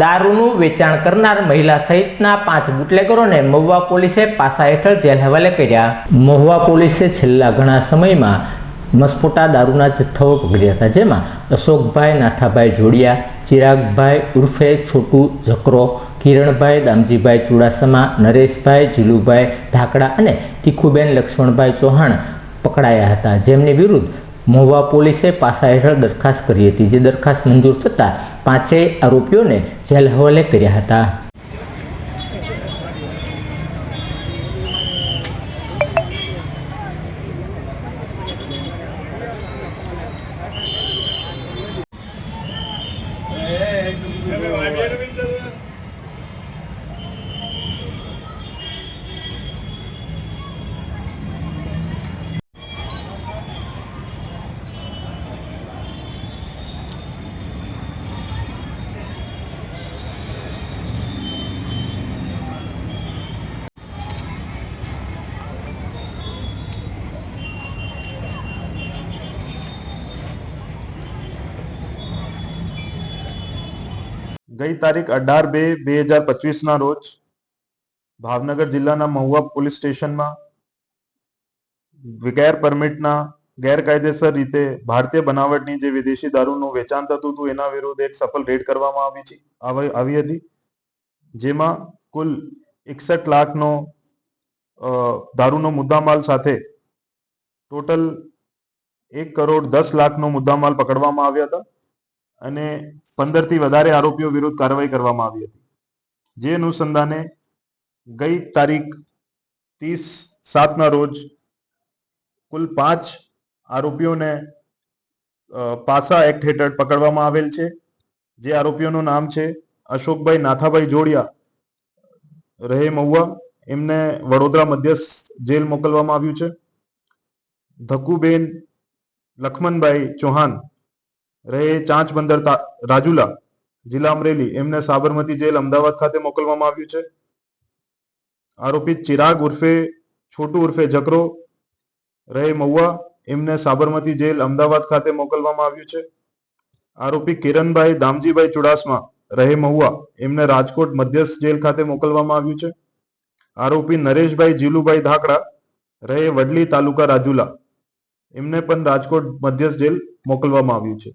દારૂનું વેચાણ કરનાર મહિલા સહિતના પાંચ બુટલેગરોને મહુવા પોલીસે પાસા હેઠળ જેલ હવાલે કર્યા. મહુવા પોલીસે છેલ્લા ઘણા સમયમાં મસપોટા દારૂના જથ્થાઓ પકડ્યા હતા, જેમાં અશોકભાઈ નાથાભાઈ જોડિયા, ચિરાગભાઈ ઉર્ફે છોટુ ઝકરો કિરણભાઈ દામજીભાઈ ચુડાસમા, નરેશભાઈ જીલુભાઈ ધાકડા અને તીખુબેન લક્ષ્મણભાઈ ચૌહાણ પકડાયા હતા. જેમની વિરુદ્ધ મહુવા પોલીસે પાસા હેઠળ દરખાસ્ત કરી હતી, જે દરખાસ્ત મંજૂર થતાં પાંચેય આરોપીઓને જેલ હવાલે કર્યા હતા. ગઈ તારીખ અઢાર બે બે હજાર પચવીસના રોજ ભાવનગર જિલ્લાના મહુવા પોલીસ સ્ટેશનમાં ગેર પરમિટના ગેરકાયદેસર રીતે ભારતીય બનાવટની જે વિદેશી દારૂનું વેચાણ થતું હતું, એના વિરુદ્ધ એક સફળ રેડ કરવામાં આવી છે, આવી આવી હતી, જેમાં કુલ એકસઠ લાખનો દારૂનો મુદ્દામાલ સાથે ટોટલ એક કરોડ દસ લાખનો મુદ્દામાલ પકડવામાં આવ્યા હતા. અને પંદરથી વધારે આરોપીઓ વિરુદ્ધ કાર્યવાહી કરવામાં આવી હતી. જે અનુસંધાને ગઈ તારીખ ત્રીસ સાતના રોજ કુલ પાંચ આરોપીઓને પાસા એક્ટ હેઠળ પકડવામાં આવેલ છે. જે આરોપીઓનું નામ છે અશોકભાઈ નાથાભાઈ જોડિયા, રહે મહુવા. એમને વડોદરા મધ્યસ્થ જેલ મોકલવામાં આવ્યું છે. ધક્કુબેન લખમનભાઈ ચૌહાણ રહે ચાંચ બંદર રાજુલા, જિલ્લા અમરેલી. એમને સાબરમતી જેલ અમદાવાદ ખાતે મોકલવામાં આવ્યું છે. આરોપી ચિરાગ ઉર્ફે, છોટુ ઉર્ફે જકરો, રહે મહુવા. એમને સાબરમતી જેલ અમદાવાદ ખાતે મોકલવામાં આવ્યું છે. આરોપી કિરણભાઈ દામજીભાઈ ચુડાસમા, રહે મહુવા. એમને રાજકોટ મધ્યસ્થ જેલ ખાતે મોકલવામાં આવ્યું છે. આરોપી નરેશભાઈ જીલુભાઈ ધાકડા, રહે વડલી તાલુકા રાજુલા. એમને પણ રાજકોટ મધ્યસ્થ જેલ મોકલવામાં આવ્યું છે.